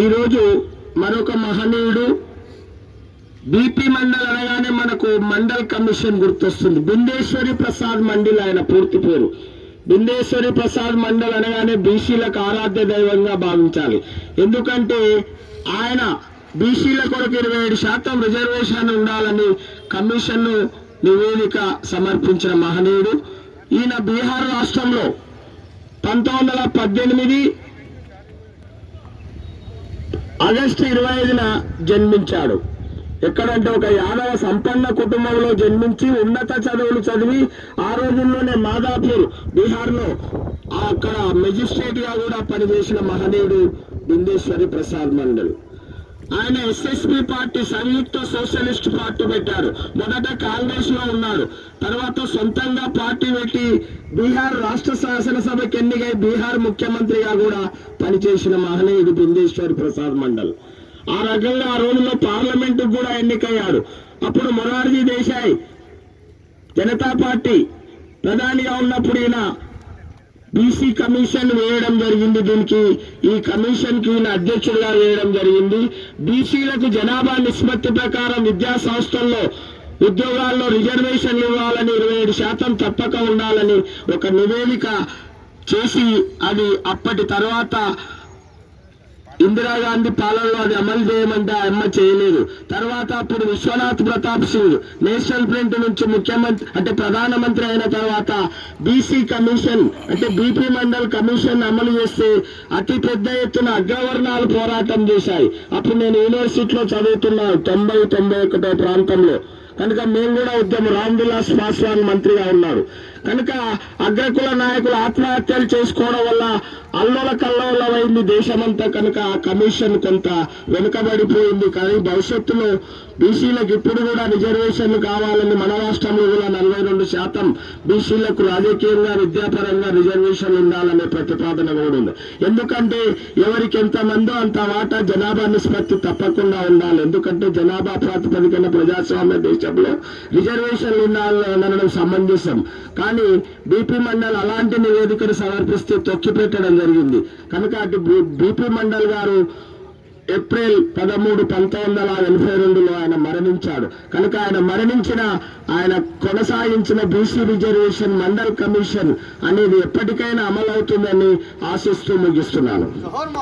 ఈరోజు మరొక మహనీయుడు బీపీ మండల్ అనగానే మనకు మండల్ కమిషన్ గుర్తొస్తుంది. బిందేశ్వరి ప్రసాద్ మండల్ ఆయన పూర్తి పేరు. బిందేశ్వరి ప్రసాద్ మండల్ అనగానే బీసీలకు ఆరాధ్య దైవంగా భావించాలి. ఎందుకంటే ఆయన బీసీల కొరకు ఇరవై ఏడు శాతం రిజర్వేషన్ ఉండాలని కమిషన్ నివేదిక సమర్పించిన మహనీయుడు. ఈయన బీహార్ రాష్ట్రంలో పంతొమ్మిది వందల పద్దెనిమిది ఆగస్టు ఇరవై ఐదున జన్మించాడు. ఎక్కడంటే ఒక యాదవ సంపన్న కుటుంబంలో జన్మించి ఉన్నత చదువులు చదివి ఆ రోజుల్లోనే మాదాపూర్ బీహార్లో అక్కడ మెజిస్ట్రేట్గా కూడా పనిచేసిన మహనీయుడు బిందేశ్వరి ప్రసాద్ మండల్. ఆయన SSP party Samyukta socialist party పెట్టారు. మొదట కాంగ్రెస్లో ఉన్నారు. తర్వాత సొంతంగా పార్టీ పెట్టి బీహార్ రాష్ట్ర శాసనసభకి ఎన్నికై బీహార్ ముఖ్యమంత్రిగా కూడా పనిచేసిన మహనీయుడు బిందేశ్వర్ ప్రసాద్ మండల్. ఆ రకంగా ఆ రోజుల్లో పార్లమెంటు కూడా ఎన్నికయ్యారు అప్పుడు మొరార్జీ దేశాయ్ జనతా పార్టీ ప్రధానిగా ఉన్నప్పుడు ఈయన బీసీ కమిషన్ వేయడం జరిగింది దీనికి. ఈ కమిషన్కి అధ్యక్షుడిగా వేయడం జరిగింది. బీసీలకు జనాభా నిష్పత్తి ప్రకారం విద్యా సంస్థల్లో ఉద్యోగాల్లో రిజర్వేషన్లు ఇవ్వాలని ఇరవై ఏడు శాతం తప్పక ఉండాలని ఒక నివేదిక చేసి అది అప్పటి తర్వాత ఇందిరాగాంధీ పాలనలో అది అమలు చేయమంటే ఆ అమ్మ చేయలేదు. తర్వాత అప్పుడు విశ్వనాథ్ ప్రతాప్ సింగ్ నేషనల్ ఫ్రంట్ నుంచి ముఖ్యమంత్రి అంటే ప్రధానమంత్రి అయిన తర్వాత బీసీ కమిషన్ అంటే బీపీ మండల్ కమిషన్ అమలు చేస్తే అతి పెద్ద ఎత్తున అగ్రవర్ణాలు పోరాటం చేశాయి. అప్పుడు నేను యూనివర్సిటీలో చదువుతున్నాను తొంభై తొంభై ఒకటో ప్రాంతంలో. కనుక మేము కూడా ఉద్యమం రామ్ విలాస్ పాస్వాన్ మంత్రిగా ఉన్నారు. కనుక అగ్రకుల నాయకులు ఆత్మహత్యలు చేసుకోవడం వల్ల అల్లల కల్లోలమైంది దేశమంతా కనుక ఆ కమిషన్ కొంత వెనుకబడిపోయింది. కానీ భవిష్యత్తులో బీసీలకు ఇప్పుడు కూడా రిజర్వేషన్లు కావాలని మన రాష్ట్రంలో కూడా నలభై రెండు శాతం బీసీలకు రాజకీయంగా విద్యాపరంగా రిజర్వేషన్లు ఉండాలనే ప్రతిపాదన కూడా ఉంది. ఎందుకంటే ఎవరికి ఎంత మందో అంత వాటా జనాభా నిష్పత్తి తప్పకుండా ఉండాలి. ఎందుకంటే జనాభా ప్రాతిపదికన ప్రజాస్వామ్య దేశంలో రిజర్వేషన్లు ఉండాలనడం సమంజసం. కానీ బీపీ మండల్ అలాంటి నివేదికను సమర్పిస్తే తొక్కిపెట్టడం జరిగింది. కనుక అటు బీపీ మండల్ గారు ఏప్రిల్ పదమూడు పంతొమ్మిది వందల ఎనభై రెండులో ఆయన మరణించాడు. కనుక ఆయన మరణించిన ఆయన కొనసాగించిన బీసీ రిజర్వేషన్ మండల్ కమిషన్ అనేది ఎప్పటికైనా అమలవుతుందని ఆశిస్తూ ముగిస్తున్నాను. జోహర్